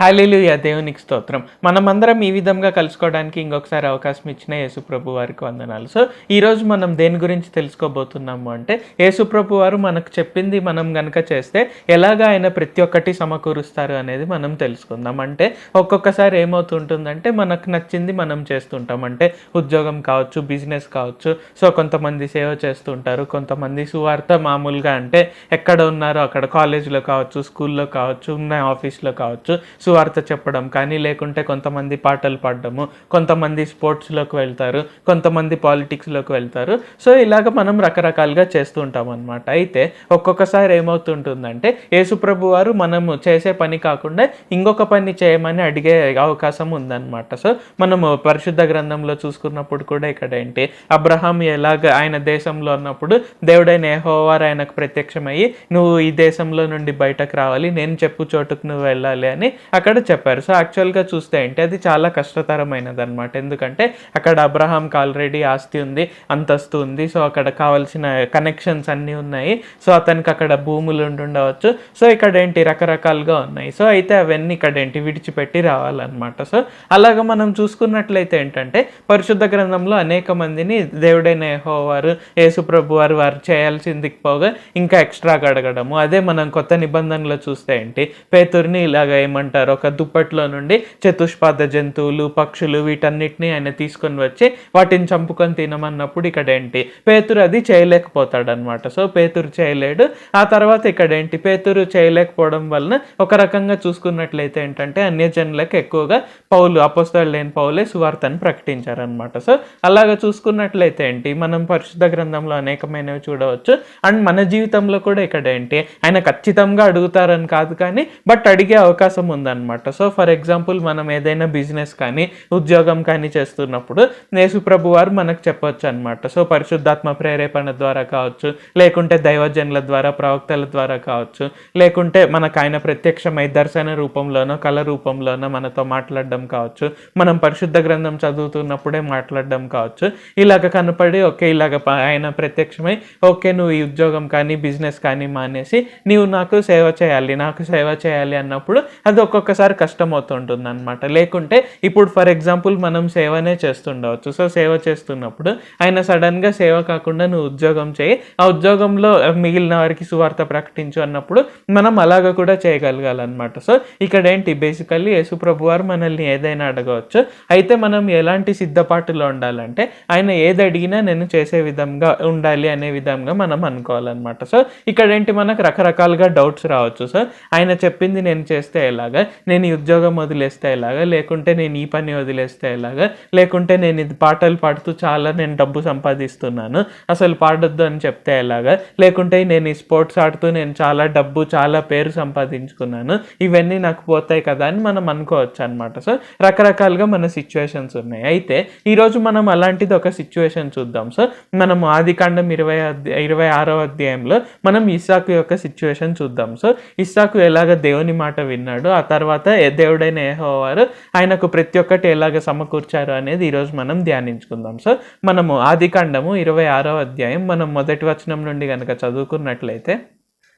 Hallelujah దేవునికి స్తోత్రం. మనమందరం ఈ విధంగా కలుసుకోవడానికి ఇంకొకసారి అవకాశం ఇచ్చిన యేసుప్రభు వారికి వందనాలు. సో ఈరోజు మనం దేని గురించి తెలుసుకోబోతున్నాము అంటే యేసుప్రభు వారు మనకు చెప్పింది మనం గనక చేస్తే ఎలాగ ఆయన ప్రతి ఒక్కటి సమకూరుస్తారు అనేది మనం తెలుసుకుందాం. అంటే ఒక్కొక్కసారి ఏమవుతుంటుందంటే మనకు నచ్చింది మనం చేస్తుంటాం. అంటే ఉద్యోగం కావచ్చు బిజినెస్ కావచ్చు. సో కొంతమంది సేవ చేస్తుంటారు. కొంతమంది సువార్త మామూలుగా అంటే ఎక్కడ ఉన్నారో అక్కడ కాలేజీలో కావచ్చు స్కూల్లో కావచ్చు ఉన్న ఆఫీస్లో కావచ్చు. సువార్త చెప్పడం కానీ లేకుంటే కొంతమంది పాటలు పాడడము కొంతమంది స్పోర్ట్స్లోకి వెళ్తారు కొంతమంది పాలిటిక్స్లోకి వెళ్తారు. సో ఇలాగ మనం రకరకాలుగా చేస్తూ ఉంటాం అనమాట అయితే ఒక్కొక్కసారి ఏమవుతుంటుందంటే యేసుప్రభు వారు మనము చేసే పని కాకుండా ఇంకొక పని చేయమని అడిగే అవకాశం ఉందన్నమాట. సో మనము పరిశుద్ధ గ్రంథంలో చూసుకున్నప్పుడు కూడా ఇక్కడ ఏంటి అబ్రహాం ఎలాగ ఆయన దేశంలో ఉన్నప్పుడు దేవుడైన ఏహోవారు ఆయనకు ప్రత్యక్షమయ్యి నువ్వు ఈ దేశంలో నుండి బయటకు రావాలి నేను చెప్పు చోటుకు నువ్వు వెళ్ళాలి అని అక్కడ చెప్పారు. సో యాక్చువల్గా చూస్తే ఏంటి? అది చాలా కష్టతరమైనది అనమాట ఎందుకంటే అక్కడ అబ్రహాంకి ఆల్రెడీ ఆస్తి ఉంది అంతస్తు ఉంది. సో అక్కడ కావాల్సిన కనెక్షన్స్ అన్నీ ఉన్నాయి. సో అతనికి అక్కడ భూములు ఉండి ఉండవచ్చు. సో ఇక్కడ ఏంటి? రకరకాలుగా ఉన్నాయి. సో అయితే అవన్నీ ఇక్కడ ఏంటి? విడిచిపెట్టి రావాలన్నమాట. సో అలాగ మనం చూసుకున్నట్లయితే ఏంటంటే పరిశుద్ధ గ్రంథంలో అనేక మందిని దేవుడైన యెహోవారు యేసుప్రభు వారు వారు చేయాల్సిందికి పోగా ఇంకా ఎక్స్ట్రాగా అడగడము. అదే మనం కొత్త నిబంధనలో చూస్తే ఏంటి? పేతుర్ని ఇలాగ ఏమంటారు? ఒక దుప్పట్లో నుండి చతుష్పాద జంతువులు పక్షులు వీటన్నిటిని ఆయన తీసుకొని వచ్చి వాటిని చంపుకొని తినమన్నప్పుడు ఇక్కడ ఏంటి పేతురు అది చేయలేకపోతాడు అనమాట సో పేతురు చేయలేడు. ఆ తర్వాత ఇక్కడ ఏంటి పేతురు చేయలేకపోవడం వలన ఒక రకంగా చూసుకున్నట్లయితే ఏంటంటే అన్యజనులకు ఎక్కువగా పౌలు అపోస్తలు లేని పౌలే సువార్తను ప్రకటించారనమాట సో అలాగ చూసుకున్నట్లయితే ఏంటి? మనం పరిశుద్ధ గ్రంథంలో అనేకమైనవి చూడవచ్చు. అండ్ మన జీవితంలో కూడా ఇక్కడ ఏంటి ఆయన ఖచ్చితంగా అడుగుతారని కాదు కానీ బట్ అడిగే అవకాశం ఉంది ఉంటుందన్నమాట. సో ఫర్ ఎగ్జాంపుల్ మనం ఏదైనా బిజినెస్ కానీ ఉద్యోగం కానీ చేస్తున్నప్పుడు యేసుప్రభు వారు మనకు చెప్పొచ్చు అనమాట సో పరిశుద్ధాత్మ ప్రేరేపణ ద్వారా కావచ్చు లేకుంటే దైవజనుల ద్వారా ప్రవక్తల ద్వారా కావచ్చు లేకుంటే మనకు ఆయన ప్రత్యక్షమై దర్శన రూపంలోనో కళ రూపంలోనో మనతో మాట్లాడడం కావచ్చు మనం పరిశుద్ధ గ్రంథం చదువుతున్నప్పుడే మాట్లాడడం కావచ్చు ఇలాగ కనపడి ఓకే ఇలాగ ఆయన ప్రత్యక్షమై ఓకే నువ్వు ఈ ఉద్యోగం కానీ బిజినెస్ కానీ మానేసి నీవు నాకు సేవ చేయాలి నాకు సేవ చేయాలి అన్నప్పుడు అది ఒక్కొక్కసారి కష్టం అవుతుంటుంది అనమాట లేకుంటే ఇప్పుడు ఫర్ ఎగ్జాంపుల్ మనం సేవనే చేస్తుండవచ్చు. సో సేవ చేస్తున్నప్పుడు ఆయన సడన్గా సేవ కాకుండా నువ్వు ఉద్యోగం చేయి. ఆ ఉద్యోగంలో మిగిలిన వారికి సువార్త ప్రకటించు అన్నప్పుడు మనం అలాగ కూడా చేయగలగాలన్నమాట. సో ఇక్కడ ఏంటి బేసికల్లీ యేసుప్రభు వారు మనల్ని ఏదైనా అడగవచ్చు. అయితే మనం ఎలాంటి సిద్ధపాటులో ఉండాలంటే ఆయన ఏది అడిగినా నేను చేసే విధంగా ఉండాలి అనే విధంగా మనం అనుకోవాలన్నమాట. సో ఇక్కడ ఏంటి మనకు రకరకాలుగా డౌట్స్ రావచ్చు. సో ఆయన చెప్పింది నేను చేస్తే ఎలాగా? నేను ఈ ఉద్యోగం వదిలేస్తే ఎలాగా? లేకుంటే నేను ఈ పని వదిలేస్తే ఎలాగా? లేకుంటే నేను ఇది పాటలు పాడుతూ చాలా నేను డబ్బు సంపాదిస్తున్నాను. అసలు పాడొద్దు అని చెప్తే ఎలాగా? లేకుంటే నేను ఈ స్పోర్ట్స్ ఆడుతూ నేను చాలా డబ్బు చాలా పేరు సంపాదించుకున్నాను. ఇవన్నీ నాకు పోతాయి కదా అని మనం అనుకోవచ్చు అనమాట సో రకరకాలుగా మన సిచ్యువేషన్స్ ఉన్నాయి. అయితే ఈరోజు మనం అలాంటిది ఒక సిచ్యువేషన్ చూద్దాం. సో మనం ఆదికాండం ఇరవై ఇరవై ఆరో అధ్యాయంలో మనం ఇస్సాకు యొక్క సిచ్యువేషన్ చూద్దాం. సో ఇస్సాకు ఎలాగ దేవుని మాట విన్నాడు ఆ తర్వాత తర్వాత దేవుడైన యెహోవారు ఆయనకు ప్రతి ఒక్కటి ఎలాగ సమకూర్చారు అనేది ఈరోజు మనం ధ్యానించుకుందాం. సో మనము ఆదికాండము ఇరవై ఆరో అధ్యాయం మనం మొదటి వచనం నుండి కనుక చదువుకున్నట్లయితే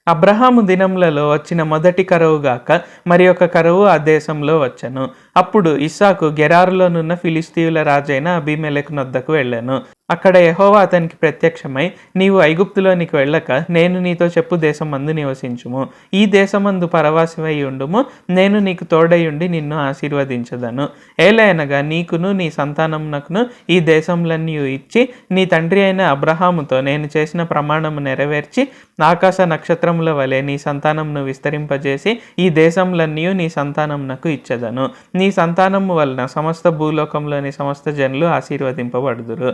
అబ్రహాము దినములలో వచ్చిన మొదటి కరువు గాక మరి ఒక కరువు ఆ దేశంలో వచ్చను. అప్పుడు ఇస్సాకు గెరారులోనున్న ఫిలిస్తీయుల రాజైన అభిమేలకు నొద్దకు వెళ్ళాను. అక్కడ యహోవా అతనికి ప్రత్యక్షమై నీవు ఐగుప్తులోనికి వెళ్ళక నేను నీతో చెప్పు దేశమందు నివసించుము. ఈ దేశమందు పరవాసివై ఉండుము. నేను నీకు తోడయుండి నిన్ను ఆశీర్వదించదను. ఏలైనగా నీకును నీ సంతానమునకును ఈ దేశంలన్నీ ఇచ్చి నీ తండ్రి అయిన అబ్రహాముతో నేను చేసిన ప్రమాణము నెరవేర్చి ఆకాశ నక్షత్రముల వలె నీ సంతానమును విస్తరింపజేసి ఈ దేశంలన్నీ నీ సంతానమునకు ఇచ్చదను. నీ సంతానము వలన సమస్త భూలోకంలోని సమస్త జనులు ఆశీర్వదింపబడుదురు.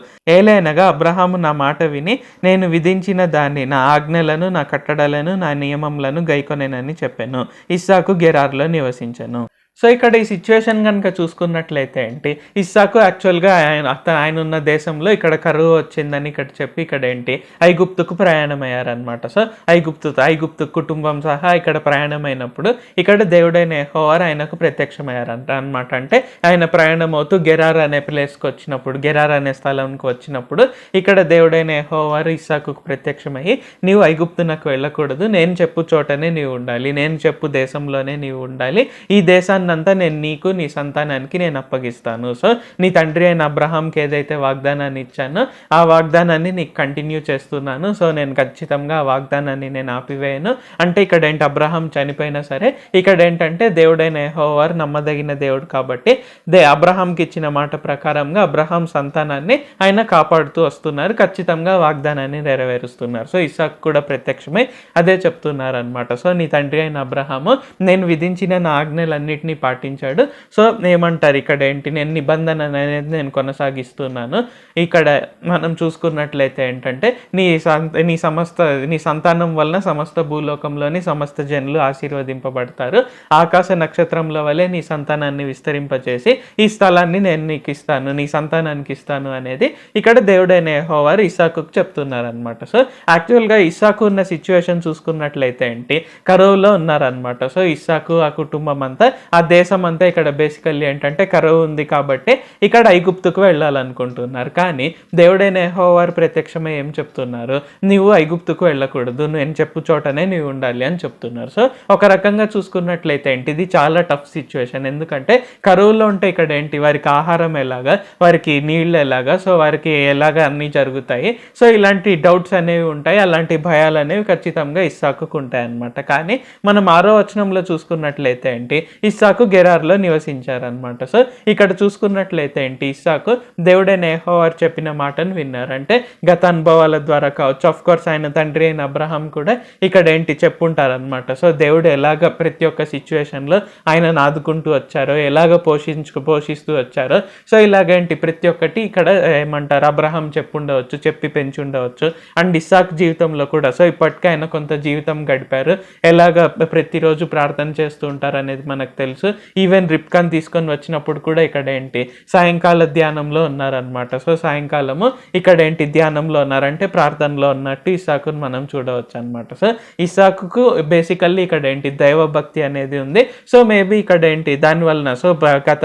ఏలైనగా అబ్రహాము నా మాట విని నేను విధించిన దాన్ని నా ఆజ్ఞలను నా కట్టడలను నా నియమములను గైకొనేనని చెప్పాను. ఇస్సాకు గెరార్లో నివసించను. సో ఇక్కడ ఈ సిచ్యువేషన్ కనుక చూసుకున్నట్లయితే ఏంటి ఇస్సాకు యాక్చువల్గా ఆయన అతను ఆయన ఉన్న దేశంలో ఇక్కడ కరువు వచ్చిందని ఇక్కడ చెప్పి ఇక్కడ ఏంటి ఐగుప్తుకు ప్రయాణం అయ్యారనమాట సో ఐగుప్తు ఐగుప్తు కుటుంబం సహా ఇక్కడ ప్రయాణమైనప్పుడు ఇక్కడ దేవుడైన ఎహోవారు ఆయనకు ప్రత్యక్షమయ్యారంట. అనమాట అంటే ఆయన ప్రయాణం అవుతూ గెరార్ అనే ప్లేస్కి వచ్చినప్పుడు గెరార్ అనే స్థలంకి వచ్చినప్పుడు ఇక్కడ దేవుడైన ఎహోవారు ఇస్సాకుకు ప్రత్యక్షమయ్యి నీవు ఐగుప్తు నాకు వెళ్ళకూడదు నేను చెప్పు చోటనే నీవు ఉండాలి నేను చెప్పు దేశంలోనే నీవు ఉండాలి ఈ దేశాన్ని దేశాన్నంతా నేను నీకు నీ సంతానానికి నేను అప్పగిస్తాను. సో నీ తండ్రి అయిన అబ్రహాంకి ఏదైతే వాగ్దానాన్ని ఇచ్చానో ఆ వాగ్దానాన్ని నీకు కంటిన్యూ చేస్తున్నాను. సో నేను ఖచ్చితంగా ఆ వాగ్దానాన్ని నేను ఆపివేయను. అంటే ఇక్కడ ఏంటి అబ్రహాం చనిపోయినా సరే ఇక్కడ ఏంటంటే దేవుడైన ఎహోవారు నమ్మదగిన దేవుడు కాబట్టి దే అబ్రహాంకి ఇచ్చిన మాట ప్రకారంగా అబ్రహాం సంతానాన్ని ఆయన కాపాడుతూ వస్తున్నారు. ఖచ్చితంగా వాగ్దానాన్ని నెరవేరుస్తున్నారు. సో ఇసాక్ కూడా ప్రత్యక్షమై అదే చెప్తున్నారు అనమాట సో నీ తండ్రి అయిన అబ్రహాము నేను విధించిన నా ఆజ్ఞలన్నింటినీ పాటించాడు. సో ఏమంటారు ఇక్కడ ఏంటి నేను నిబంధన అనేది నేను కొనసాగిస్తున్నాను. ఇక్కడ మనం చూసుకున్నట్లయితే ఏంటంటే నీ సంత నీ సమస్త నీ సంతానం వలన సమస్త భూలోకంలోని సమస్త జనులు ఆశీర్వదింపబడతారు. ఆకాశ నక్షత్రంలో వలె నీ సంతానాన్ని విస్తరింపచేసి ఈ స్థలాన్ని నేను నీకు ఇస్తాను నీ సంతానానికి ఇస్తాను అనేది ఇక్కడ దేవుడైన హోవారు ఇసాకు చెప్తున్నారనమాట సో యాక్చువల్గా ఇసాకు ఉన్న సిచ్యువేషన్ చూసుకున్నట్లయితే ఏంటి కరువులో ఉన్నారనమాట సో ఇసాకు ఆ కుటుంబం అంతా ఆ దేశం అంతా ఇక్కడ బేసికల్లీ ఏంటంటే కరువు ఉంది కాబట్టి ఇక్కడ ఐగుప్తుకు వెళ్ళాలనుకుంటున్నారు. కానీ దేవుడైన ఎహోవారు ప్రత్యక్షమై ఏం చెప్తున్నారు? నీవు ఐగుప్తుకు వెళ్ళకూడదు. నేను చెప్పు చోటనే నీవు ఉండాలి అని చెప్తున్నారు. సో ఒక రకంగా చూసుకున్నట్లయితే ఏంటి? ఇది చాలా టఫ్ సిచ్యువేషన్ ఎందుకంటే కరువులో ఉంటే ఇక్కడ ఏంటి? వారికి ఆహారం ఎలాగా? వారికి నీళ్ళు ఎలాగా? సో వారికి ఎలాగా అన్నీ జరుగుతాయి. సో ఇలాంటి డౌట్స్ అనేవి ఉంటాయి. అలాంటి భయాలు అనేవి ఖచ్చితంగా ఇస్సాకుకు అనమాట అన్నమాట కానీ మనం ఆరో వచనంలో చూసుకున్నట్లయితే ఏంటి? ఇస్సాకు గెరార్లో నివసించారనమాట సో ఇక్కడ చూసుకున్నట్లయితే ఏంటి ఇస్సాకు దేవుడే నేహోవారు చెప్పిన మాటను విన్నారు. అంటే గత అనుభవాల ద్వారా కావచ్చు ఆఫ్ కోర్స్ ఆయన తండ్రి అయిన అబ్రహాం కూడా ఇక్కడ ఏంటి చెప్పుంటారనమాట సో దేవుడు ఎలాగ ప్రతి ఒక్క సిచ్యువేషన్లో ఆయనను ఆదుకుంటూ వచ్చారో ఎలాగ పోషించు పోషిస్తూ వచ్చారో సో ఇలాగేంటి ప్రతి ఒక్కటి ఇక్కడ ఏమంటారు అబ్రహాం చెప్పుండవచ్చు చెప్పి పెంచి ఉండవచ్చు అండ్ ఇస్సాక్ జీవితంలో కూడా. సో ఇప్పటికే ఆయన కొంత జీవితం గడిపారు. ఎలాగ ప్రతిరోజు ప్రార్థన చేస్తూ ఉంటారు అనేది మనకు తెలుసు. ఈవెన్ రిప్కాన్ తీసుకొని వచ్చినప్పుడు కూడా ఇక్కడ ఏంటి సాయంకాల ధ్యానంలో ఉన్నారనమాట సో సాయంకాలము ఇక్కడ ఏంటి ధ్యానంలో ఉన్నారంటే ప్రార్థనలో ఉన్నట్టు ఇసాకును మనం చూడవచ్చు అనమాట సో ఇసాకుకు బేసికల్లీ ఇక్కడ ఏంటి దైవభక్తి అనేది ఉంది. సో మేబీ ఇక్కడ ఏంటి దాని వలన సో గత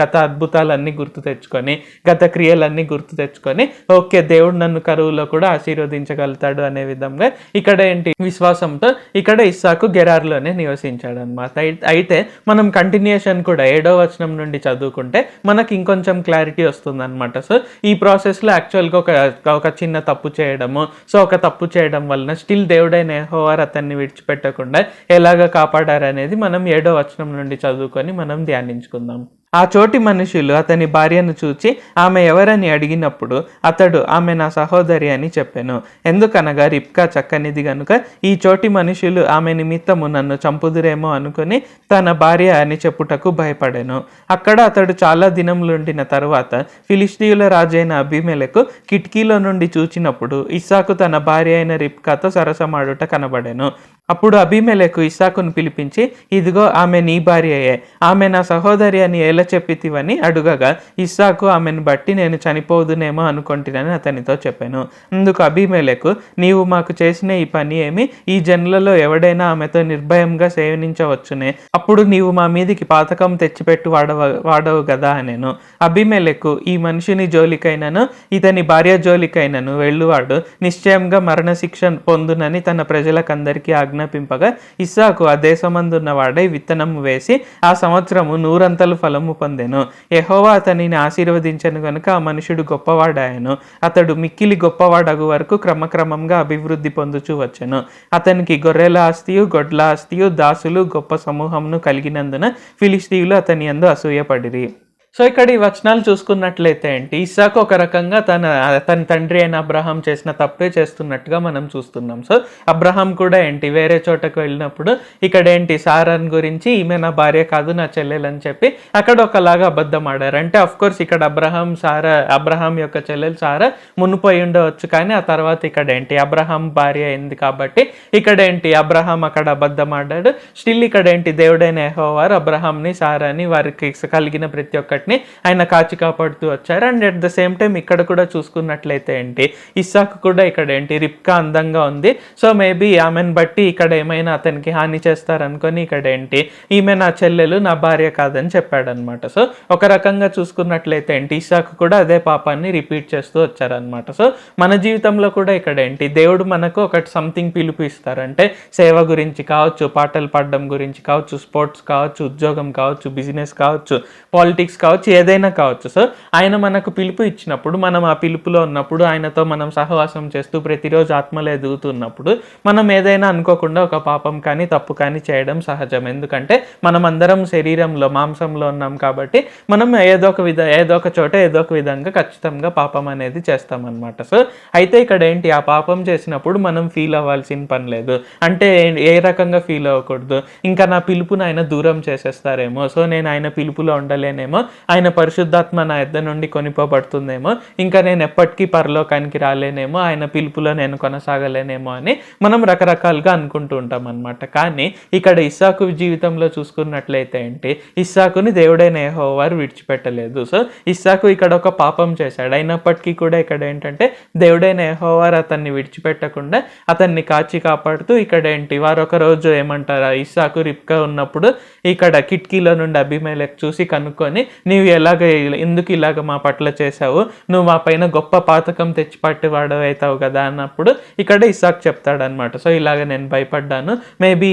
గత అద్భుతాలన్నీ గుర్తు తెచ్చుకొని గత క్రియలన్నీ గుర్తు తెచ్చుకొని ఓకే దేవుడు నన్ను కరువులో కూడా ఆశీర్వదించగలుగుతాడు అనే విధంగా ఇక్కడ ఏంటి విశ్వాసంతో ఇక్కడ ఇస్సాకు గెరార్లోనే నివసించాడు అనమాట అయితే మనం కంటిన్యూషన్ కూడా ఏడో వచనం నుండి చదువుకుంటే మనకి ఇంకొంచెం క్లారిటీ వస్తుంది అనమాట సో ఈ ప్రాసెస్లో యాక్చువల్గా ఒక ఒక చిన్న తప్పు చేయడము సో ఒక తప్పు చేయడం వలన స్టిల్ దేవుడైన హోవార్ అతన్ని విడిచిపెట్టకుండా ఎలాగ కాపాడారనేది మనం ఏడో వచనం నుండి చదువుకొని మనం ధ్యానించుకుందాం. ఆ చోటి మనుషులు అతని భార్యను చూచి ఆమె ఎవరని అడిగినప్పుడు అతడు ఆమె నా సహోదరి అని చెప్పాను. ఎందుకనగా రిప్కా చక్కనిది గనుక ఈ చోటి మనుషులు ఆమె నిమిత్తము నన్ను చంపుదురేమో అనుకుని తన భార్య అని చెప్పుటకు భయపడాను. అక్కడ అతడు చాలా దినములుండిన తరువాత ఫిలిస్తీయుల రాజైన అభిమేలకు కిటికీలో నుండి చూచినప్పుడు ఇస్సాకు తన భార్య అయిన రిప్కాతో సరసమాడుట కనబడెను. అప్పుడు అభిమేలకు ఇస్సాకును పిలిపించి ఇదిగో ఆమె నీ భార్యయే. ఆమె నా సహోదరి అని ఎలా చెప్పితివని అడుగగా ఇస్సాకు ఆమెను బట్టి నేను చనిపోదునేమో అనుకుంటున్నానని అతనితో చెప్పాను. అందుకు అభిమేలకు నీవు మాకు చేసిన ఈ పని ఏమి? ఈ జనులలో ఎవడైనా ఆమెతో నిర్భయంగా సేవించవచ్చునే. అప్పుడు నీవు మా మీదికి పాతకం తెచ్చిపెట్టు వాడవ వాడవు కదా అనేను. అభిమేలకు ఈ మనిషిని జోలికైనను ఇతని భార్య జోలికైనను వెళ్ళువాడు నిశ్చయంగా మరణశిక్ష పొందునని తన ప్రజలకందరికీ ఆజ్ఞాపింపగా ఇస్సాకు ఆ దేశమందున్న వాడై విత్తనం వేసి ఆ సంవత్సరము నూరంతలు ఫలము పొందెను. యహోవా అతనిని ఆశీర్వదించను గనుక ఆ మనుషుడు గొప్పవాడాయను. అతడు మిక్కిలి గొప్పవాడగు వరకు క్రమక్రమంగా అభివృద్ధి పొందుచూ వచ్చెను. అతనికి గొర్రెల ఆస్తియు గొడ్ల ఆస్తియు దాసులు గొప్ప సమూహమును కలిగినందున ఫిలిస్తీయులు అతని యందు అసూయపడిరి. సో ఇక్కడ ఈ వచనాలు చూసుకున్నట్లయితే ఏంటి? ఇస్సాకు ఒక రకంగా తన తన తండ్రి అయిన అబ్రహాం చేసిన తప్పే చేస్తున్నట్టుగా మనం చూస్తున్నాం. సో అబ్రహాం కూడా ఏంటి? వేరే చోటకు వెళ్ళినప్పుడు ఇక్కడ ఏంటి? సారాన్ గురించి ఈమె నా భార్య కాదు నా చెల్లెలని చెప్పి అక్కడ ఒకలాగా అబద్ధం ఆడారు. అంటే అఫ్ కోర్స్ ఇక్కడ అబ్రహాం సారా అబ్రహాం యొక్క చెల్లెలు సారా మునిపోయి ఉండవచ్చు కానీ ఆ తర్వాత ఇక్కడ ఏంటి? అబ్రహాం భార్య అయింది కాబట్టి ఇక్కడ ఏంటి? అబ్రహాం అక్కడ అబద్ధం ఆడాడు. స్టిల్ ఇక్కడ ఏంటి? దేవుడైన యెహోవారు అబ్రహాంని సారాని వారికి కలిగిన ప్రతి ఒక్కటి ప్రాజెక్ట్ని ఆయన కాచి కాపాడుతూ వచ్చారు. And at the same time ఇక్కడ కూడా చూసుకున్నట్లయితే ఏంటి ఇస్సాక్ కూడా ఇక్కడ ఏంటి రిప్కా అందంగా ఉంది. సో మేబీ ఆమెను బట్టి ఇక్కడ ఏమైనా అతనికి హాని చేస్తారనుకొని ఇక్కడ ఏంటి ఈమె నా చెల్లెలు నా భార్య కాదని చెప్పాడనమాట. సో ఒక రకంగా చూసుకున్నట్లయితే ఏంటి ఇస్సాక్ కూడా అదే పాపాన్ని రిపీట్ చేస్తూ వచ్చారనమాట. సో మన జీవితంలో కూడా ఇక్కడ ఏంటి దేవుడు మనకు ఒకటి సంథింగ్ పిలుపు ఇస్తారంటే సేవ గురించి కావచ్చు పాటలు పాడడం గురించి కావచ్చు స్పోర్ట్స్ కావచ్చు ఉద్యోగం కావచ్చు బిజినెస్ కావచ్చు పాలిటిక్స్ కావచ్చు ఏదైనా కావచ్చు సో ఆయన మనకు పిలుపు ఇచ్చినప్పుడు మనం ఆ పిలుపులో ఉన్నప్పుడు ఆయనతో మనం సహవాసం చేస్తూ ప్రతిరోజు ఆత్మలో ఎదుగుతున్నప్పుడు మనం ఏదైనా అనుకోకుండా ఒక పాపం కానీ తప్పు కానీ చేయడం సహజం. ఎందుకంటే మనం అందరం శరీరంలో మాంసంలో ఉన్నాం కాబట్టి మనం ఏదో ఒక విధ ఏదో ఒక చోట ఏదో ఒక విధంగా ఖచ్చితంగా పాపం అనేది చేస్తామన్నమాట సో అయితే ఇక్కడ ఏంటి? ఆ పాపం చేసినప్పుడు మనం ఫీల్ అవ్వాల్సిన పని లేదు. అంటే ఏ- ఏ రకంగా ఫీల్ అవ్వకూడదు. ఇంకా నా పిలుపుని ఆయన దూరం చేసేస్తారేమో. సో నేను ఆయన పిలుపులో ఉండలేనేమో. ఆయన పరిశుద్ధాత్మ నా ఎద్ద నుండి కొనిపోబడుతుందేమో. ఇంకా నేను ఎప్పటికీ పరలోకానికి రాలేనేమో. ఆయన పిలుపులో నేను కొనసాగలేనేమో అని మనం రకరకాలుగా అనుకుంటూ ఉంటాం అనమాట కానీ ఇక్కడ ఇస్సాకు జీవితంలో చూసుకున్నట్లయితే ఏంటి ఇస్సాకుని దేవుడైన వారు విడిచిపెట్టలేదు. సో ఇస్సాకు ఇక్కడ ఒక పాపం చేశాడు. అయినప్పటికీ కూడా ఇక్కడ ఏంటంటే దేవుడైన యెహోవారు అతన్ని విడిచిపెట్టకుండా అతన్ని కాచి కాపాడుతూ ఇక్కడ ఏంటి? వారు ఒక రోజు ఏమంటారా? ఇస్సాకు రిప్కా ఉన్నప్పుడు ఇక్కడ కిటికీలో నుండి అభిమేలకు చూసి కనుక్కొని నీవు ఎలాగ ఎందుకు ఇలాగ మా పట్ల చేశావు? నువ్వు మా పైన గొప్ప పాతకం తెచ్చి పట్టి అవుతావు కదా అన్నప్పుడు ఇక్కడ ఇసాక్ చెప్తాడనమాట సో ఇలాగ నేను భయపడ్డాను. మేబీ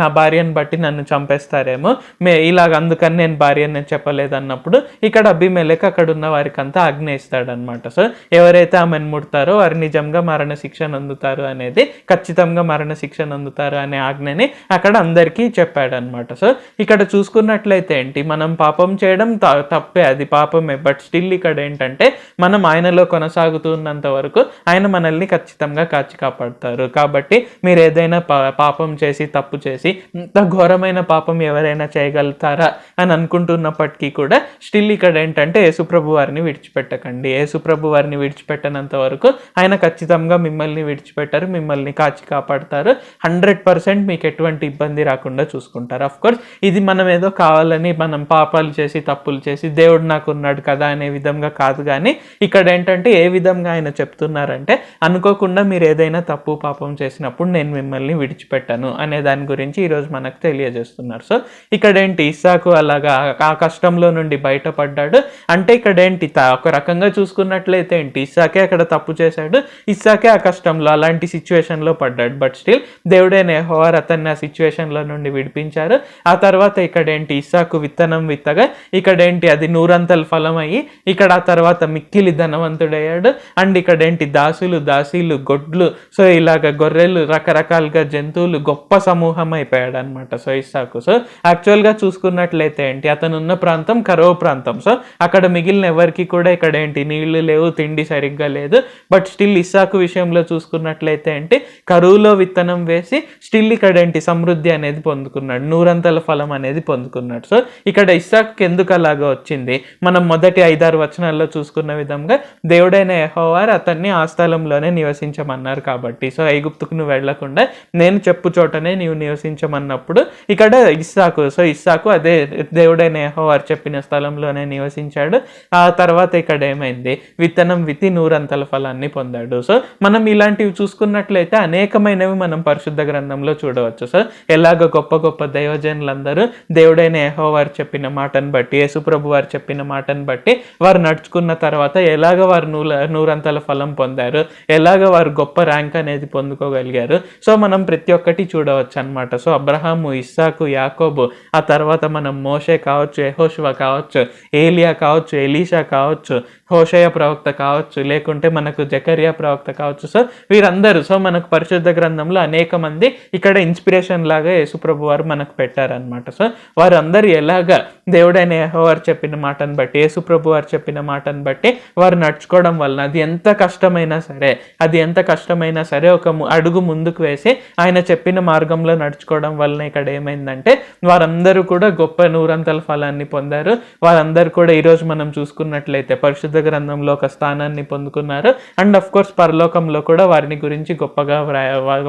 నా భార్యను బట్టి నన్ను చంపేస్తారేమో. మే ఇలాగ అందుకని నేను భార్యను చెప్పలేదు అన్నప్పుడు ఇక్కడ అభిమేలకు అక్కడ ఉన్న వారికి అంతా ఆజ్ఞయిస్తాడనమాట సో ఎవరైతే ఆమెను ముడతారో వారు నిజంగా మరణ శిక్షను అందుతారు అనేది ఖచ్చితంగా మరణ శిక్షను అందుతారు అనే ఆజ్ఞని అక్కడ అందరికీ చెప్పాడనమాట సో ఇక్కడ చూసుకున్నట్లయితే ఏంటి? మనం పాపం చేయడం తప్పే అది పాపమే. బట్ స్టిల్ ఇక్కడ ఏంటంటే మనం ఆయనలో కొనసాగుతున్నంత వరకు ఆయన మనల్ని ఖచ్చితంగా కాచి కాపాడుతారు. కాబట్టి మీరు ఏదైనా పా- పాపం చేసి తప్పు చేసి ఇంత ఘోరమైన పాపం ఎవరైనా చేయగలుగుతారా అని అనుకుంటున్నప్పటికీ కూడా స్టిల్ ఇక్కడ ఏంటంటే యేసుప్రభు వారిని విడిచిపెట్టకండి. యేసుప్రభు వారిని విడిచిపెట్టనంత వరకు ఆయన ఖచ్చితంగా మిమ్మల్ని విడిచిపెట్టారు మిమ్మల్ని కాచి కాపాడతారు. హండ్రెడ్ పర్సెంట్ మీకు ఎటువంటి ఇబ్బంది రాకుండా చూసుకుంటారు. అఫ్ కోర్స్ ఇది మనం ఏదో కావాలని మనం పాపాలు చేసి తప్పు తప్పులు చేసి దేవుడు నాకు ఉన్నాడు కదా అనే విధంగా కాదు కానీ ఇక్కడ ఏంటంటే ఏ విధంగా ఆయన చెప్తున్నారంటే అనుకోకుండా మీరు ఏదైనా తప్పు పాపం చేసినప్పుడు నేను మిమ్మల్ని విడిచిపెట్టాను అనే దాని గురించి ఈరోజు మనకు తెలియజేస్తున్నారు. సో ఇక్కడ ఏంటి ఇస్సాకు అలాగా ఆ కష్టంలో నుండి బయటపడ్డాడు. అంటే ఇక్కడ ఏంటి ఒక రకంగా చూసుకున్నట్లయితే ఏంటి ఇస్సాకే అక్కడ తప్పు చేశాడు. ఇస్సాకే ఆ కష్టంలో అలాంటి సిచ్యువేషన్లో పడ్డాడు. బట్ స్టిల్ దేవుడే యెహోవారు అతన్ని ఆ సిచ్యువేషన్లో నుండి విడిపించారు. ఆ తర్వాత ఇక్కడ ఏంటి ఇస్సాకు విత్తనం విత్తగా ఇక్కడ ఏంటి అది నూరంతల ఫలం అయ్యి ఇక్కడ ఆ తర్వాత మిక్కిలి ధనవంతుడయ్యాడు. అండ్ ఇక్కడేంటి? దాసులు దాసీలు గొడ్లు. సో ఇలాగ గొర్రెలు రకరకాలుగా జంతువులు గొప్ప సమూహం అయిపోయాడు అనమాట సో ఇస్సాకు. సో యాక్చువల్గా చూసుకున్నట్లయితే ఏంటి? అతను ఉన్న ప్రాంతం కరువు ప్రాంతం. సో అక్కడ మిగిలిన ఎవరికి కూడా ఇక్కడ ఏంటి నీళ్ళు లేవు తిండి సరిగ్గా లేదు. బట్ స్టిల్ ఇస్సాకు విషయంలో చూసుకున్నట్లయితే ఏంటి? కరువులో విత్తనం వేసి స్టిల్ ఇక్కడ ఏంటి సమృద్ధి అనేది పొందుకున్నాడు. నూరంతల ఫలం అనేది పొందుకున్నాడు. సో ఇక్కడ ఇస్సాకు ఎందుకు లాగా వచ్చింది. మనం మొదటి ఐదారు వచనాల్లో చూసుకున్న విధంగా దేవుడైన యెహోవారు అతన్ని ఆ స్థలంలోనే నివసించమన్నారు కాబట్టి. సో ఐగుప్తుకు నువ్వు వెళ్ళకుండా నేను చెప్పు చోటనే నీవు నివసించమన్నప్పుడు ఇక్కడ ఇస్సాకు సో ఇస్సాకు అదే దేవుడైన యెహోవారు చెప్పిన స్థలంలోనే నివసించాడు. ఆ తర్వాత ఇక్కడ ఏమైంది? విత్తనం విత్తి నూరంతల ఫలాన్ని పొందాడు. సో మనం ఇలాంటివి చూసుకున్నట్లయితే అనేకమైనవి మనం పరిశుద్ధ గ్రంథంలో చూడవచ్చు. సో ఎలాగ గొప్ప గొప్ప దైవజనులందరూ దేవుడైన యెహోవారు చెప్పిన మాటను బట్టి యేసుప్రభు వారు చెప్పిన మాటను బట్టి వారు నడుచుకున్న తర్వాత ఎలాగ వారు నూల నూరంతల ఫలం పొందారు ఎలాగ వారు గొప్ప ర్యాంక్ అనేది పొందుకోగలిగారు. సో మనం ప్రతి ఒక్కటి చూడవచ్చు అనమాట సో అబ్రహాము ఇస్సాకు యాకోబు ఆ తర్వాత మనం మోషే కావచ్చు యెహోషువ కావచ్చు ఏలియా కావచ్చు ఎలీషా కావచ్చు హోషయ ప్రవక్త కావచ్చు లేకుంటే మనకు జకరియా ప్రవక్త కావచ్చు. సో వీరందరూ సో మనకు పరిశుద్ధ గ్రంథంలో అనేక మంది ఇక్కడ ఇన్స్పిరేషన్ లాగా యేసుప్రభు వారు మనకు పెట్టారనమాట సో వారందరూ ఎలాగ దేవుడైన వారు చెప్పిన మాటను బట్టి యేసుప్రభు వారు చెప్పిన మాటను బట్టి వారు నడుచుకోవడం వలన అది ఎంత కష్టమైనా సరే అది ఎంత కష్టమైనా సరే ఒక అడుగు ముందుకు వేసి ఆయన చెప్పిన మార్గంలో నడుచుకోవడం వలన ఇక్కడ ఏమైందంటే వారందరూ కూడా గొప్ప నూరంతల ఫలాన్ని పొందారు. వారందరూ కూడా ఈరోజు మనం చూసుకున్నట్లయితే పరిశుద్ధ గ్రంథంలో ఒక స్థానాన్ని పొందుకున్నారు. అండ్ అఫ్ కోర్స్ పరలోకంలో కూడా వారిని గురించి గొప్పగా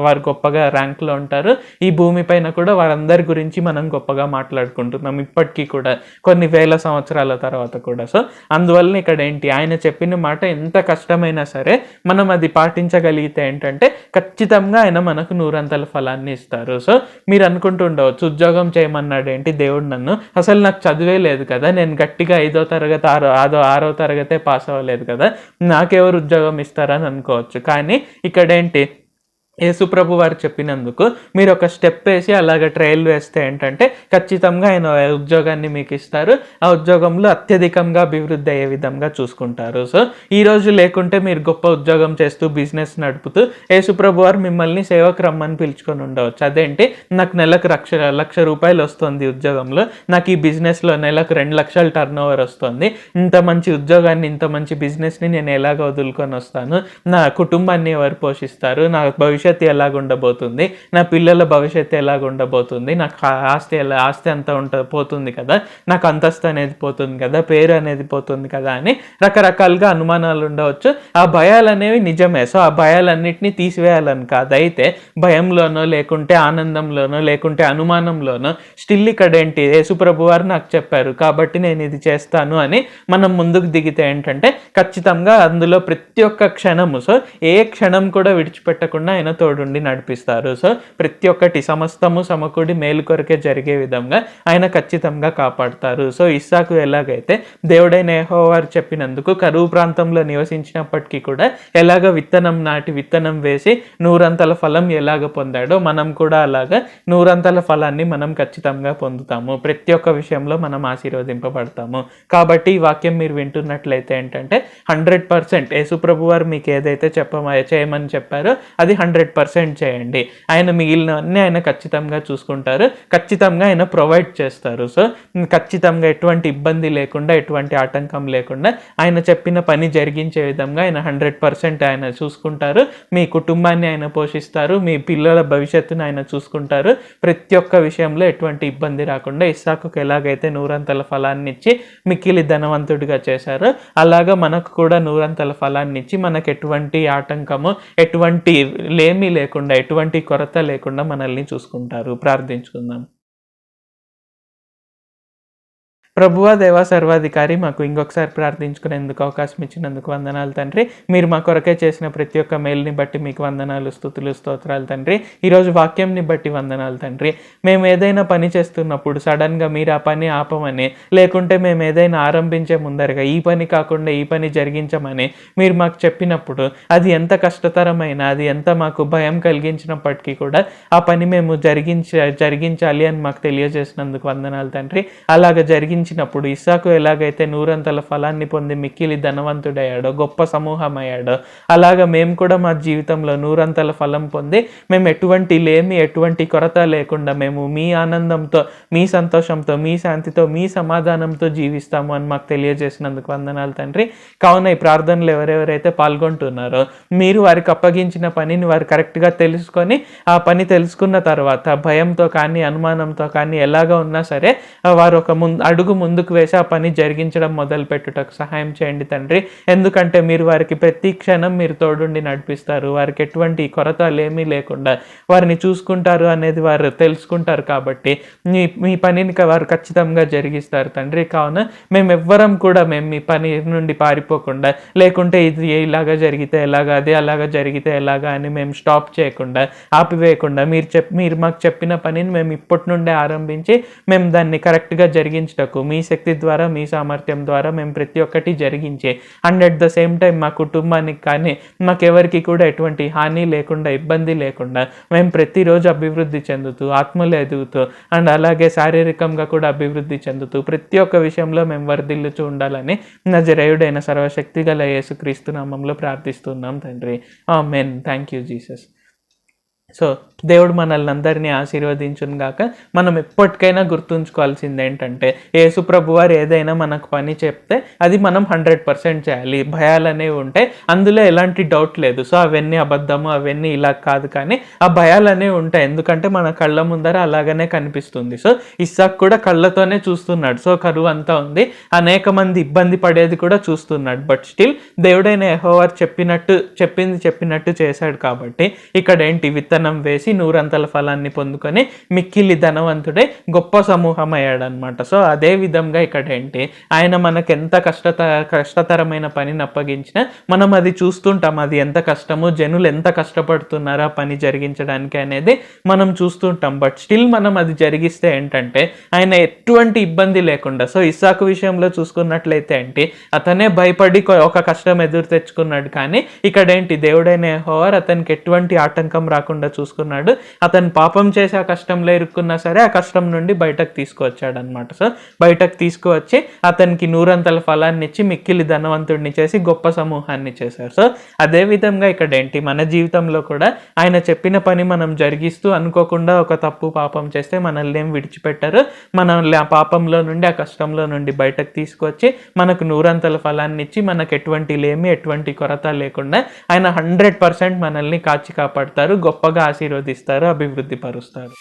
వారు గొప్పగా ర్యాంక్లో ఉంటారు. ఈ భూమిపైన కూడా వారందరి గురించి మనం గొప్పగా మాట్లాడుకుంటున్నాం ఇప్పటికీ కూడా కొన్ని వేల సంవత్సరాల తర్వాత కూడా. సో అందువల్ల ఇక్కడ ఏంటి? ఆయన చెప్పిన మాట ఎంత కష్టమైనా సరే మనం అది పాటించగలిగితే ఏంటంటే ఖచ్చితంగా ఆయన మనకు నూరంతల ఫలాన్ని ఇస్తారు. సో మీరు అనుకుంటుండవచ్చు ఉద్యోగం చేయమన్నాడు ఏంటి? దేవుడు నన్ను అసలు నాకు చదివే లేదు కదా నేను గట్టిగా ఐదో తరగతి ఆరో ఆదో ఆరో తరగతే పాస్ అవ్వలేదు కదా నాకెవరు ఉద్యోగం ఇస్తారని అనుకోవచ్చు. కానీ ఇక్కడ ఏంటి యేసుప్రభు వారు చెప్పినందుకు మీరు ఒక స్టెప్ వేసి అలాగ ట్రయల్ వేస్తే ఏంటంటే ఖచ్చితంగా ఆయన ఉద్యోగాన్ని మీకు ఇస్తారు. ఆ ఉద్యోగంలో అత్యధికంగా అభివృద్ధి అయ్యే విధంగా చూసుకుంటారు. సో ఈ రోజు లేకుంటే మీరు గొప్ప ఉద్యోగం చేస్తూ బిజినెస్ నడుపుతూ యేసుప్రభు వారు మిమ్మల్ని సేవకు రమ్మని పిలుచుకొని ఉండవచ్చు. అదేంటి? నాకు నెలకు లక్ష లక్ష రూపాయలు వస్తుంది ఉద్యోగంలో. నాకు ఈ బిజినెస్లో నెలకు రెండు లక్షల టర్న్ ఓవర్ వస్తుంది. ఇంత మంచి ఉద్యోగాన్ని ఇంత మంచి బిజినెస్ని నేను ఎలాగ వదులుకొని వస్తాను? నా కుటుంబాన్ని ఎవరు పోషిస్తారు? నా భవిష్యత్తు ఎలాగుండబోతుంది? నా పిల్లల భవిష్యత్తు ఎలాగుండబోతుంది? నాకు ఆస్తి ఎలా ఆస్తి అంతా ఉంట పోతుంది కదా? నాకు అంతస్తు అనేది పోతుంది కదా? పేరు అనేది పోతుంది కదా? అని రకరకాలుగా అనుమానాలు ఉండవచ్చు. ఆ భయాలు అనేవి నిజమే. సో ఆ భయాలన్నింటినీ తీసివేయాలని కాదు. అయితే భయంలోనో లేకుంటే ఆనందంలోనో లేకుంటే అనుమానంలోనో స్టిల్ ఇక్కడ ఏంటి? యేసుప్రభు వారు నాకు చెప్పారు. కాబట్టి నేను ఇది చేస్తాను అని మనం ముందుకు దిగితే ఏంటంటే ఖచ్చితంగా అందులో ప్రతి ఒక్క క్షణము సో ఏ క్షణం కూడా విడిచిపెట్టకుండా ఆయన తోడుండి నడిపిస్తారు. సో ప్రతి ఒక్కటి సమస్తము సమకూడి మేలు కొరకే జరిగే విధంగా ఆయన ఖచ్చితంగా కాపాడుతారు. సో ఇస్సాకు ఎలాగైతే దేవుడైన యెహోవా వారు చెప్పినందుకు కరువు ప్రాంతంలో నివసించినప్పటికీ కూడా ఎలాగ విత్తనం నాటి విత్తనం వేసి నూరంతల ఫలం ఎలాగ పొందాడో మనం కూడా అలాగా నూరంతల ఫలాన్ని మనం ఖచ్చితంగా పొందుతాము. ప్రతి ఒక్క విషయంలో మనం ఆశీర్వదింపబడతాము. కాబట్టి ఈ వాక్యం మీరు వింటున్నట్లయితే ఏంటంటే హండ్రెడ్ పర్సెంట్ యేసుప్రభు వారు మీకు ఏదైతే చెప్ప చేయమని చెప్పారో అది హండ్రెడ్ పర్సెంట్ చేయండి. ఆయన మిగిలినవన్నీ ఆయన ఖచ్చితంగా చూసుకుంటారు. ఖచ్చితంగా ఆయన ప్రొవైడ్ చేస్తారు. సో ఖచ్చితంగా ఎటువంటి ఇబ్బంది లేకుండా ఎటువంటి ఆటంకం లేకుండా ఆయన చెప్పిన పని జరిగించే విధంగా ఆయన హండ్రెడ్ పర్సెంట్ ఆయన చూసుకుంటారు. మీ కుటుంబాన్ని ఆయన పోషిస్తారు. మీ పిల్లల భవిష్యత్తును ఆయన చూసుకుంటారు. ప్రతి ఒక్క విషయంలో ఎటువంటి ఇబ్బంది రాకుండా ఇస్సాకుకు ఎలాగైతే నూరంతల ఫలాన్ని ఇచ్చి మిక్కిలి ధనవంతుడిగా చేశారో అలాగా మనకు కూడా నూరంతల ఫలాన్ని ఇచ్చి మనకు ఎటువంటి ఆటంకము ఎటువంటి ఏమీ లేకుండా ఎటువంటి కొరత లేకుండా మనల్ని చూసుకుంటారు. ప్రార్థించుకుందాం. ప్రభువా దేవా సర్వాధికారి మాకు ఇంకొకసారి ప్రార్థించుకునేందుకు అవకాశం ఇచ్చినందుకు వందనాలు తండ్రి. మీరు మా కొరకే చేసిన ప్రతి ఒక్క మెయిల్ని బట్టి మీకు వందనాలు స్థుతులు స్తోత్రాలు తండ్రి. ఈరోజు వాక్యంని బట్టి వందనాలు తండ్రి. మేము ఏదైనా పని చేస్తున్నప్పుడు సడన్గా మీరు ఆ పని ఆపమని లేకుంటే మేము ఏదైనా ఆరంభించే ముందరగా ఈ పని కాకుండా ఈ పని జరిగించమని మీరు మాకు చెప్పినప్పుడు అది ఎంత కష్టతరమైన అది ఎంత మాకు భయం కలిగించినప్పటికీ కూడా ఆ పని మేము జరిగించ జరిగించాలి అని మాకు తెలియజేసినందుకు వందనాలు తండ్రి. అలాగ జరిగించినప్పుడు ఇస్సాకు ఎలాగైతే నూరంతల ఫలాన్ని పొంది మిక్కిలి ధనవంతుడయ్యాడో గొప్ప సమూహం అయ్యాడో అలాగ మేము కూడా మా జీవితంలో నూరంతల ఫలం పొంది మేము ఎటువంటి లేమి ఎటువంటి కొరత లేకుండా మేము మీ ఆనందంతో మీ సంతోషంతో మీ శాంతితో మీ సమాధానంతో జీవిస్తాము అని మాకు తెలియజేసినందుకు వందనాలు తండ్రి. కావున ఈ ప్రార్థనలు ఎవరెవరైతే పాల్గొంటున్నారో మీరు వారికి అప్పగించిన పనిని వారు కరెక్ట్గా తెలుసుకొని ఆ పని తెలుసుకున్న తర్వాత భయంతో కానీ అనుమానంతో కానీ ఎలాగ ఉన్నా సరే వారు ఒక ముందు అడుగు ముందుకు వేసి ఆ పని జరిగించడం మొదలు పెట్టుటకు సహాయం చేయండి తండ్రి. ఎందుకంటే మీరు వారికి ప్రతి క్షణం మీరు తోడుండి నడిపిస్తారు. వారికి ఎటువంటి కొరతలు ఏమీ లేకుండా వారిని చూసుకుంటారు అనేది వారు తెలుసుకుంటారు కాబట్టి మీ మీ పనిని వారు ఖచ్చితంగా జరిగిస్తారు తండ్రి. కావున మేము ఎవ్వరం కూడా మేము మీ పని నుండి పారిపోకుండా లేకుంటే ఇది ఇలాగా జరిగితే ఎలాగా అది అలాగా జరిగితే ఎలాగా అని మేము స్టాప్ చేయకుండా ఆపివేయకుండా మీరు చెప్ మీరు మాకు చెప్పిన పనిని మేము ఇప్పటి నుండే ఆరంభించి మేము దాన్ని కరెక్ట్గా జరిగించటకు మీ శక్తి ద్వారా మీ సామర్థ్యం ద్వారా మేము ప్రతి ఒక్కటి జరిగించే. And at the same time మా కుటుంబానికి కానీ మాకెవరికి కూడా ఎటువంటి హాని లేకుండా ఇబ్బంది లేకుండా మేము ప్రతిరోజు అభివృద్ధి చెందుతూ ఆత్మలు ఎదుగుతూ అండ్ అలాగే శారీరకంగా కూడా అభివృద్ధి చెందుతూ ప్రతి ఒక్క విషయంలో మేము వర్ధిల్లుచూ ఉండాలని నజరేయుడైన సర్వశక్తి గల యేసుక్రీస్తు నామంలో ప్రార్థిస్తున్నాం తండ్రి. Amen thank you Jesus so దేవుడు మనల్ని అందరినీ ఆశీర్వదించును గాక మనం ఎప్పటికైనా గుర్తుంచుకోవాల్సింది ఏంటంటే యేసుప్రభు వారు ఏదైనా మనకు పని చెప్తే అది మనం హండ్రెడ్ పర్సెంట్ చేయాలి. భయాలు అనేవి ఉంటాయి అందులో ఎలాంటి డౌట్ లేదు. సో అవన్నీ అబద్ధము అవన్నీ ఇలా కాదు కానీ ఆ భయాలు అనేవి ఉంటాయి. ఎందుకంటే మన కళ్ళ ముందర అలాగనే కనిపిస్తుంది. సో ఇస్సాక్ కూడా కళ్ళతోనే చూస్తున్నాడు. సో కరువు అంతా ఉంది. అనేక మంది ఇబ్బంది పడేది కూడా చూస్తున్నాడు. బట్ స్టిల్ దేవుడైన ఎహోవార్ చెప్పినట్టు చెప్పింది చెప్పినట్టు చేశాడు కాబట్టి ఇక్కడ ఏంటి విత్తనం వేసి నూరంతల ఫలాన్ని పొందుకొని మిక్కిలి ధనవంతుడే గొప్ప సమూహం అయ్యాడనమాట సో అదే విధంగా ఇక్కడ ఏంటి ఆయన మనకు ఎంత కష్టత కష్టతరమైన పనిని అప్పగించినా మనం అది చూస్తుంటాం. అది ఎంత కష్టమో జనులు ఎంత కష్టపడుతున్నారా పని జరిగించడానికి అనేది మనం చూస్తుంటాం. బట్ స్టిల్ మనం అది జరిగిస్తే ఏంటంటే ఆయన ఎటువంటి ఇబ్బంది లేకుండా సో ఇస్సాకు విషయంలో చూసుకున్నట్లయితే ఏంటి? అతనే భయపడి ఒక కష్టం ఎదురు తెచ్చుకున్నాడు. కానీ ఇక్కడ ఏంటి దేవుడైన హోవర్ అతనికి ఎటువంటి ఆటంకం రాకుండా చూసుకున్నాడు. అతను పాపం చేసి ఆ కష్టంలో ఇరుక్కున్నా సరే ఆ కష్టం నుండి బయటకు తీసుకువచ్చాడు అనమాట సో బయటకు తీసుకువచ్చి అతనికి నూరంతల ఫలాన్ని ఇచ్చి మిక్కిలి ధనవంతుడిని చేసి గొప్ప సమూహాన్ని చేశారు సో అదే విధంగా ఇక్కడ ఏంటి? మన జీవితంలో కూడా ఆయన చెప్పిన పని మనం జరిగిస్తూ అనుకోకుండా ఒక తప్పు పాపం చేస్తే మనల్ని ఏం విడిచిపెట్టారు. మనల్ని ఆ పాపంలో నుండి ఆ కష్టంలో నుండి బయటకు తీసుకొచ్చి మనకు నూరంతల ఫలాన్ని ఇచ్చి మనకు ఎటువంటి లేమి ఎటువంటి కొరత లేకుండా ఆయన హండ్రెడ్ పర్సెంట్ మనల్ని కాచి కాపాడతారు. గొప్పగా ఆశీర్వదిస్తారు అభివృద్ధి పరుస్తారు